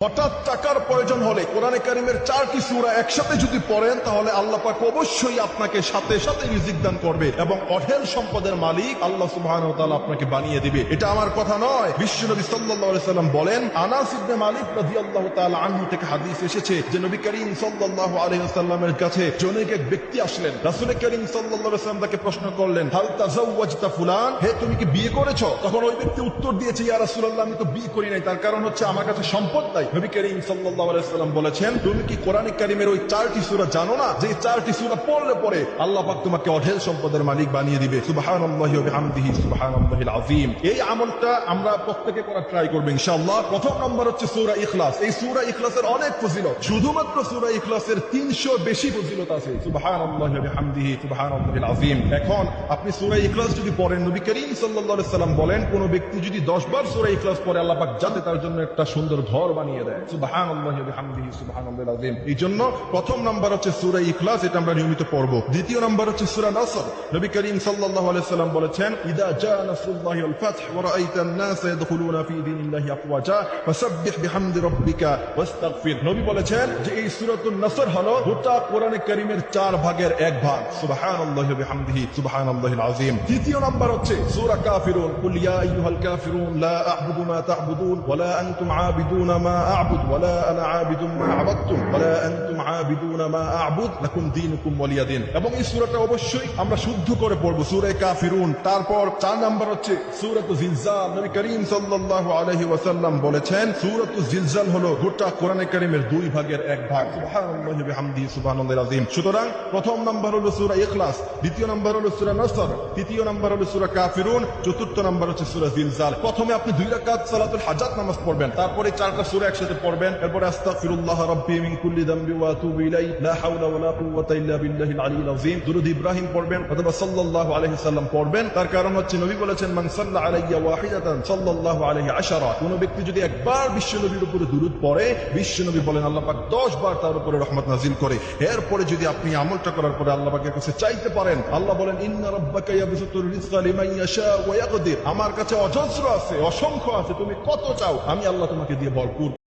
হঠাৎ টাকার প্রয়োজন হলে কোরআনে কারিমের চারটি সূরা একসাথে যদি পড়েন, তাহলে আল্লাহ পাক অবশ্যই আপনাকে সাথে সাথে রিজিক দান করবে এবং অঢেল সম্পদের মালিক আল্লাহ তাআলা আপনাকে বানিয়ে দিবে। এটা আমার কথা নয়। বিশ্বনবী সাল্লাল্লাহু আলাইহি সাল্লাম বলেন, আনাস ইবনে মালিক রাদিয়াল্লাহু তাআলা আনহু থেকে হাদিস এসেছে যে নবী করিম সাল্লাল্লাহু আলাইহি ওয়াসাল্লামের কাছে জনৈক এক ব্যক্তি আসলেন। রাসূল করিম সাল্লাম তাকে প্রশ্ন করলেন, হাল তাজাওয়াজতা ফুলান? হে, তুমি কি বিয়ে করেছ? তখন ওই ব্যক্তি উত্তর দিয়েছে, ইয়া রাসূলুল্লাহ, আমি তো বিয়ে করি নাই। তার কারণ হচ্ছে আমার কাছে সম্পদ নাই। নবী করিম আলাইহি সাল্লাম বলেছেন, তুমি কি কোরআন কারিমের ওই চারটি সূরা জানো না? যে চারটি সূরা পড়লে পরে আল্লাহ পাক তোমাকে অঢেল সম্পদের মালিক বানিয়ে দিবে। বিহামদিহি এই আমলটা আমরা প্রত্যেকে করা ট্রাই করব ইনশাআল্লাহ। প্রথম নম্বর হচ্ছে সূরা ইখলাস। এই সূরা ইখলাসের অনেক ফজিলত। শুধুমাত্র সূরা ইখলাসের 300 বেশি ফজিলত আছে। বিহামদিহি এখন আপনি সূরা ইখলাস যদি পড়েন, নবী করিম সাল্লাম বলেন, কোন ব্যক্তি যদি 10 বার সূরা ইখলাস পড়ে, আল্লাহ পাক যাতে তার জন্য একটা সুন্দর ঘর বানিয়ে দেয়। সুবহানাল্লাহি ওয়া বিহামদিহি সুবহানাল্লাহিল আযীম এই জন্য প্রথম নাম্বার হচ্ছে সূরা ইখলাস এটা আমরা নিয়মিত পড়ব দ্বিতীয় নাম্বার হচ্ছে সূরা নাসর নবী করিম সাল্লাল্লাহু আলাইহি সাল্লাম বলেছেন ইদা জা নাসরুল্লাহি ওয়াল ফাতহ ওয়া রাআইতা الناس يدخلون في دين الله افواجا فسبح بحمد ربك واستغفر নবী বলেছেন যে এই সূরাতুন নাসর হলো গোটা কোরআনে কারীমের চার ভাগের এক ভাগ সুবহানাল্লাহি ওয়া বিহামদিহি সুবহানাল্লাহিল আযীম তৃতীয় নাম্বার হচ্ছে সূরা কাফিরুন কুল ইয়া আইয়ুহাল কাফিরুন লা আ'বুদু মা তা'বুদুন ওয়া লা আনতুম আবিদুনা মা আ'বুদ ওয়া লা আনা আবিদুম আবাদতুম ওয়া লা আনতুম আবিদুনা মা আ'বুদ, লাকুম দীনুকুম ওয়ালিয়া দিন। এবং এই সূরাটা অবশ্যই আমরা শুদ্ধ করে পড়ব সূরা কাফিরুন। তারপর চার নাম্বার হচ্ছে সূরাতু জিলজাল। নবী করিম সাল্লাল্লাহু আলাইহি ওয়াসাল্লাম বলেছেন, সূরাতু জিলজাল হলো গোটা কোরআনে কারীমের দুই ভাগের এক ভাগ। সুবহানাল্লাহি বিহামদিহি সুবহানাল্লাহিল আযীম। সুতরাং প্রথম নাম্বার হলো সূরা ইখলাস, দ্বিতীয় নাম্বার হলো সূরা নসর, তৃতীয় নাম্বার হলো সূরা কাফিরুন, চতুর্থ নাম্বার হচ্ছে সূরা জিলজাল। প্রথমে আপনি দুই রাকাত সালাতুল হাজাত নামাজ পড়বেন, তারপরে চারটা সূরা একসাথে পড়বেন, এরপরে আস্তাগফিরুল্লাহ রাব্বি মিন কুল্লি যামবি ওয়া আতুবু ইলাইহি। লা হাওলা ওয়ালা কুওয়াতা ইল্লা বিল্লাহিল আলিয়্যিল আযীম। দুরূদ ইব্রাহিম পড়বেন অথবা সাল্লাল্লাহু আলাইহি সাল্লাম পড়বেন। তার কারণ হচ্ছে নবী বলেছেন, মান সাল্লা আলাইয়া ওয়াহিদাতান সাল্লাল্লাহু আলাইহি আশারা। কোন ব্যক্তি যদি একবার বিশ্বনবীর উপরে দুরূদ পড়ে, বিশ্বনবী বলেন, আল্লাহ পাক 10 বার তার উপরে রহমত নাজিল করে। এরপরে যদি আপনি আমলটা করার পরে আল্লাহ পাকের কাছে চাইতে পারেন, আল্লাহ বলেন, ইন্না রাব্বাকা ইয়াবসুতুর রিজকা লিমান ইয়াশা ওয়া ইয়াকদির। আমার কাছে অজস্র আছে, অসংখ্য আছে, তুমি কত চাও, আমি আল্লাহ তোমাকে দিয়ে ভরপুর